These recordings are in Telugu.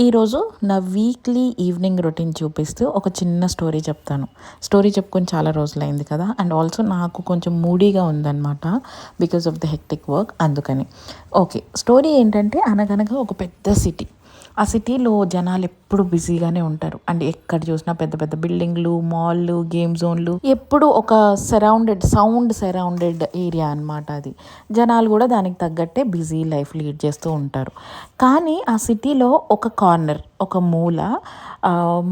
ఈరోజు నా వీక్లీ ఈవినింగ్ రొటీన్ చూపిస్తూ ఒక చిన్న స్టోరీ చెప్తాను. స్టోరీ చెప్పుకొని చాలా రోజులైంది కదా. అండ్ ఆల్సో నాకు కొంచెం మూడీగా ఉందన్నమాట because of the hectic work అందుకని. ఓకే స్టోరీ ఏంటంటే అనగనగా ఒక పెద్ద సిటీ. ఆ సిటీలో జనాలు ఎప్పుడు బిజీగానే ఉంటారు. అండ్ ఎక్కడ చూసినా పెద్ద పెద్ద బిల్డింగ్లు మాల్లు గేమ్ జోన్లు ఎప్పుడు ఒక సరౌండెడ్ సౌండ్ సరౌండెడ్ ఏరియా అనమాట అది. జనాలు కూడా దానికి తగ్గట్టే బిజీ లైఫ్ లీడ్ చేస్తూ ఉంటారు. కానీ ఆ సిటీలో ఒక కార్నర్ ఒక మూల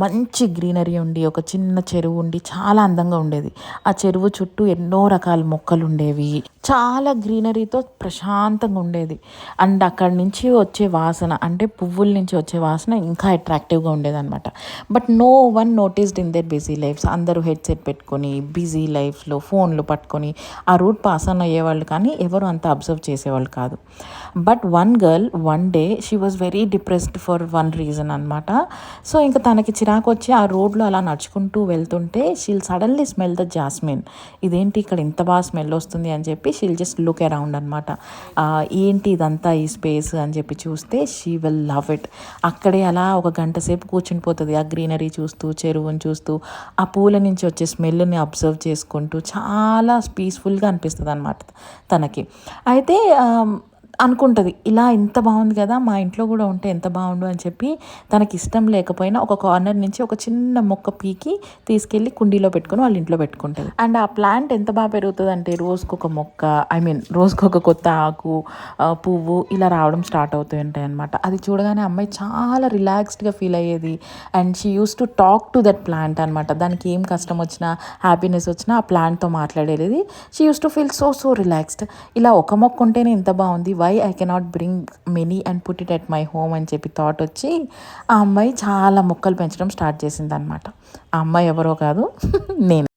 మంచి గ్రీనరీ ఉండి ఒక చిన్న చెరువు ఉండి చాలా అందంగా ఉండేది. ఆ చెరువు చుట్టూ ఎన్నో రకాల మొక్కలు ఉండేవి. చాలా గ్రీనరీతో ప్రశాంతంగా ఉండేది. అండ్ అక్కడి నుంచి వచ్చే వాసన అంటే పువ్వుల నుంచి వచ్చే వాసన ఇంకా అట్రాక్టివ్గా ఉండేదన్నమాట. But no one noticed in their busy lifes అందరూ హెడ్సెట్ పెట్టుకొని బిజీ లైఫ్లో ఫోన్లు పట్టుకొని ఆ రూట్ పాస్ అన్ అయ్యేవాళ్ళు కానీ ఎవరు అంత అబ్జర్వ్ చేసేవాళ్ళు కాదు. But one girl one day she was very depressed for one reason అనమాట సో ఇంకా తనకి చిరాకు వచ్చి ఆ రోడ్లో అలా నడుచుకుంటూ వెళ్తుంటే she'll suddenly smell the jasmine ఇదేంటి ఇక్కడ ఇంత బాగా స్మెల్ వస్తుంది అని చెప్పి షీల్ జస్ట్ లుక్ అరౌండ్ అనమాట ఏంటి ఇదంతా ఈ స్పేస్ అని చెప్పి చూస్తే షీ విల్ లవ్ ఇట్ అక్కడే అలా ఒక గంట సేపు కూర్చుని పోతుంది. ఆ గ్రీనరీ చూస్తూ చెరువుని చూస్తూ ఆ పూల నుంచి వచ్చే స్మెల్ని అబ్జర్వ్ చేసుకుంటూ చాలా పీస్ఫుల్గా అనిపిస్తుంది అనమాట తనకి. అయితే అనుకుంటుంది ఇలా ఇంత బాగుంది కదా మా ఇంట్లో కూడా ఉంటే ఎంత బాగుండు అని చెప్పి తనకి ఇష్టం లేకపోయినా ఒక కార్నర్ నుంచి ఒక చిన్న మొక్క పీకి తీసుకెళ్ళి కుండీలో పెట్టుకొని వాళ్ళ ఇంట్లో పెట్టుకుంటుంది. అండ్ ఆ ప్లాంట్ ఎంత బాగా పెరుగుతుంది అంటే రోజుకొక మొక్క ఐ మీన్ రోజుకొక కొత్త ఆకు పువ్వు ఇలా రావడం స్టార్ట్ అవుతూ ఉంటాయి అనమాట అది చూడగానే అమ్మాయి చాలా రిలాక్స్డ్గా ఫీల్ అయ్యేది. And she use to talk to that plant అనమాట దానికి ఏం కష్టం వచ్చినా హ్యాపీనెస్ వచ్చినా ఆ ప్లాంట్తో మాట్లాడేది. She use to feel so so relaxed. ఇలా ఒక మొక్క ఉంటేనే ఇంత బాగుంది why I cannot bring many and put it at my home అని చెప్పి థాట్ వచ్చి ఆ అమ్మాయి చాలా మొక్కలు పెంచడం స్టార్ట్ చేసింది అనమాట ఆ అమ్మాయి ఎవరో కాదు నేను.